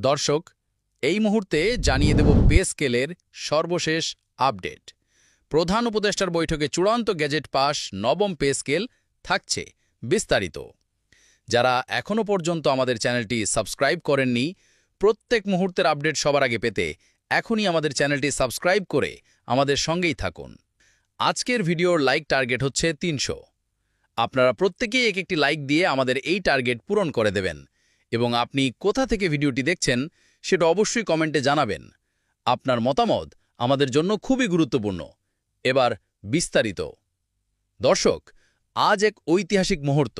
দর্শক, এই মুহূর্তে জানিয়ে দেব পে স্কেলের সর্বশেষ আপডেট। প্রধান উপদেষ্টার বৈঠকে চূড়ান্ত গেজেট পাস নবম পে স্কেল থাকছে বিস্তারিত। যারা এখনও পর্যন্ত আমাদের চ্যানেলটি সাবস্ক্রাইব করেননি, প্রত্যেক মুহূর্তের আপডেট সবার আগে পেতে এখনই আমাদের চ্যানেলটি সাবস্ক্রাইব করে আমাদের সঙ্গেই থাকুন। আজকের ভিডিওর লাইক টার্গেট হচ্ছে তিনশো। আপনারা প্রত্যেকেই এক একটি লাইক দিয়ে আমাদের এই টার্গেট পূরণ করে দেবেন। এবং আপনি কোথা থেকে ভিডিওটি দেখছেন সেটা অবশ্যই কমেন্টে জানাবেন। আপনার মতামত আমাদের জন্য খুবই গুরুত্বপূর্ণ। এবার বিস্তারিত। দর্শক, আজ এক ঐতিহাসিক মুহূর্ত।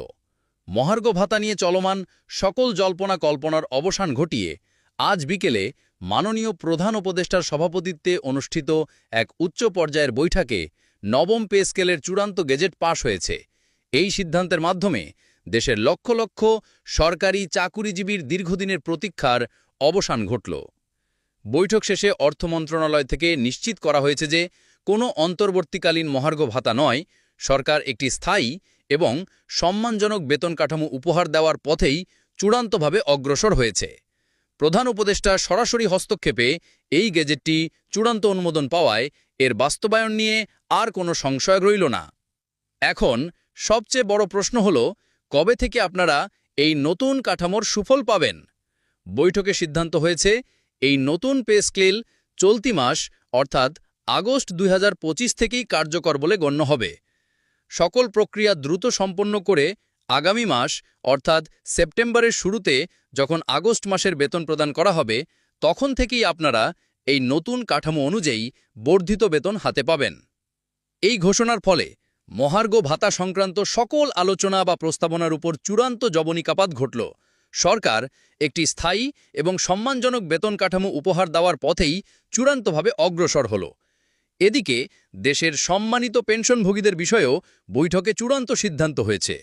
মহার্ঘ ভাতা নিয়ে চলমান সকল জল্পনা কল্পনার অবসান ঘটিয়ে আজ বিকেলে মাননীয় প্রধান উপদেষ্টার সভাপতিত্বে অনুষ্ঠিত এক উচ্চ পর্যায়ের বৈঠকে নবম পে স্কেলের চূড়ান্ত গেজেট পাশ হয়েছে। এই সিদ্ধান্তের মাধ্যমে দেশের লক্ষ লক্ষ সরকারি চাকুরিজীবীর দীর্ঘদিনের প্রতীক্ষার অবসান ঘটল। বৈঠক শেষে অর্থ মন্ত্রণালয় থেকে নিশ্চিত করা হয়েছে যে, কোনো অন্তর্বর্তীকালীন মহার্ঘ ভাতা নয়, সরকার একটি স্থায়ী এবং সম্মানজনক বেতন কাঠামো উপহার দেওয়ার পথেই চূড়ান্তভাবে অগ্রসর হয়েছে। প্রধান উপদেষ্টা সরাসরি হস্তক্ষেপে এই গেজেটটি চূড়ান্ত অনুমোদন পাওয়ায় এর বাস্তবায়ন নিয়ে আর কোনো সংশয় রইল না। এখন সবচেয়ে বড় প্রশ্ন হল কবে থেকে আপনারা এই নতুন কাঠামোর সুফল পাবেন? বৈঠকে সিদ্ধান্ত হয়েছে, এই নতুন পে স্কেল চলতি মাস, অর্থাৎ আগস্ট দুই হাজার পঁচিশ থেকেই কার্যকর বলে গণ্য হবে। সকল প্রক্রিয়া দ্রুত সম্পন্ন করে আগামী মাস, অর্থাৎ সেপ্টেম্বরের শুরুতে যখন আগস্ট মাসের বেতন প্রদান করা হবে, তখন থেকেই আপনারা এই নতুন কাঠামো অনুযায়ী বর্ধিত বেতন হাতে পাবেন। এই ঘোষণার ফলে মহার্ঘ ভাতা সংক্রান্ত সকল আলোচনা বা প্রস্তাবনার উপর চূড়ান্ত জবনিকাপাত ঘটল। সরকার একটি স্থায়ী এবং সম্মানজনক বেতন কাঠামো উপহার দেওয়ার পথেই চূড়ান্তভাবে অগ্রসর হল। এদিকে দেশের সম্মানিত পেনশনভোগীদের বিষয়েও বৈঠকে চূড়ান্ত সিদ্ধান্ত হয়েছে।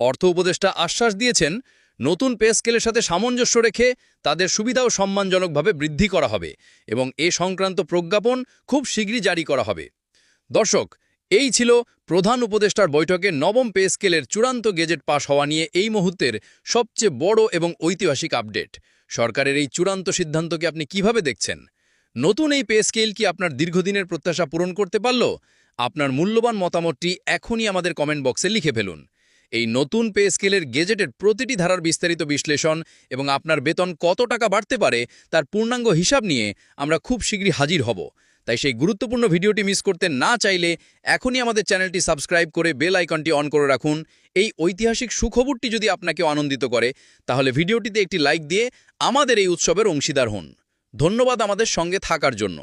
অর্থ উপদেষ্টা আশ্বাস দিয়েছেন, নতুন পে স্কেলের সাথে সামঞ্জস্য রেখে তাদের সুবিধাও সম্মানজনকভাবে বৃদ্ধি করা হবে এবং এ সংক্রান্ত প্রজ্ঞাপন খুব শীঘ্রই জারি করা হবে। দর্শক এই ছিল প্রধান উপদেষ্টার বৈঠকে নবম পে স্কেলের চূড়ান্ত গেজেট পাশ হওয়া নিয়ে এই মুহূর্তের সবচেয়ে বড় এবং ঐতিহাসিক আপডেট। সরকারের এই চূড়ান্ত সিদ্ধান্তকে আপনি কীভাবে দেখছেন? নতুন এই পে স্কেল কি আপনার দীর্ঘদিনের প্রত্যাশা পূরণ করতে পারল? আপনার মূল্যবান মতামতটি এখনই আমাদের কমেন্ট বক্সে লিখে ফেলুন। এই নতুন পে স্কেলের গেজেটের প্রতিটি ধারার বিস্তারিত বিশ্লেষণ এবং আপনার বেতন কত টাকা বাড়তে পারে তার পূর্ণাঙ্গ হিসাব নিয়ে আমরা খুব শীঘ্রই হাজির হব। তাই সেই গুরুত্বপূর্ণ ভিডিওটি মিস করতে না চাইলে এখনই আমাদের চ্যানেলটি সাবস্ক্রাইব করে বেল আইকনটি অন করে রাখুন। এই ঐতিহাসিক সুখবরটি যদি আপনাকে আনন্দিত করে, তাহলে ভিডিওটিতে একটি লাইক দিয়ে আমাদের এই উৎসবের অংশীদার হন। ধন্যবাদ আমাদের সঙ্গে থাকার জন্য।